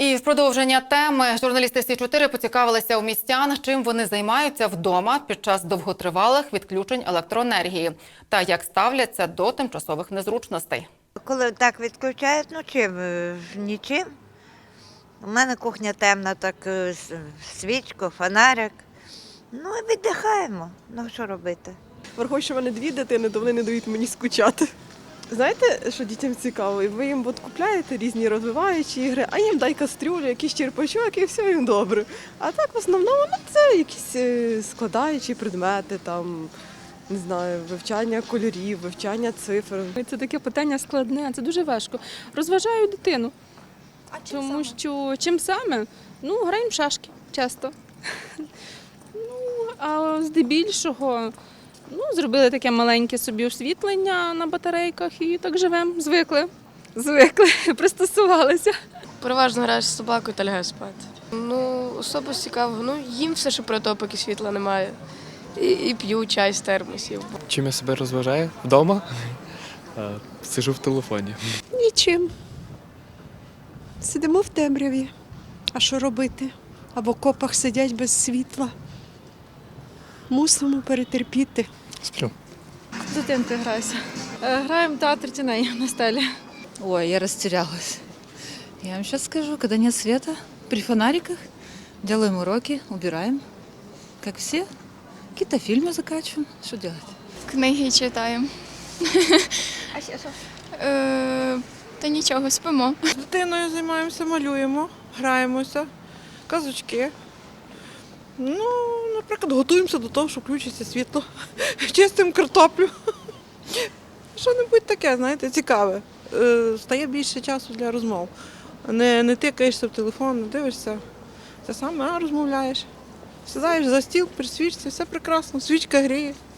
І в продовження теми журналісти Сі 4 поцікавилися у містян, чим вони займаються вдома під час довготривалих відключень електроенергії та як ставляться до тимчасових незручностей. Коли так відключають, ну чим? Е, Нічим. У мене кухня темна, так е, свічку, фонарик. Ну і віддихаємо. Ну що робити? Враховуючи, що в мене дві дитини, то вони не дають мені скучати. Знаєте, що дітям цікаво? Ви їм от купляєте різні розвиваючі ігри, а їм дай кастрюлю, якийсь черпачок і все їм добре. А так в основному ну, це якісь е, складаючі предмети, там, не знаю, вивчання кольорів, вивчання цифр. Це таке питання складне, це дуже важко. Розважаю дитину. тому що чим саме? Ну, граємо в шашки часто. ну, а здебільшого ну, зробили таке маленьке собі освітлення на батарейках і так живемо. Звикли. Звикли, пристосувалися. Переважно граєш з собакою та лягаєш спати. Ну, особо цікавого. Ну, їм все, що про поки світла немає. І, і п'ю чай з термосів. Чим я себе розважаю? Вдома? Сижу в телефоні. Нічим. Сидимо в темряві. А що робити? А в окопах сидять без світла. Мусимо перетерпіти. Сплю. З дитинкою граюся. Е, Граємо театр тіней на стелі. Ой, я растерялась. Я вам сейчас скажу, когда нет света, при фонариках делаем уроки, убираем, как все. Какие-то фильмы закачиваем. Что делать? Книги читаємо. А ще що? Е, та нічого, спимо. З дитиною займаємося, малюємо, граємося, казочки. Ну, наприклад, готуємося до того, що включиться світло. Чистимо картоплю. Що-небудь таке, знаєте, цікаве. Е, Стає більше часу для розмов. Не, не тикаєшся в телефон, не дивишся. Це саме, а розмовляєш. Сідаєш за стіл, при свічці, все прекрасно, свічка гріє.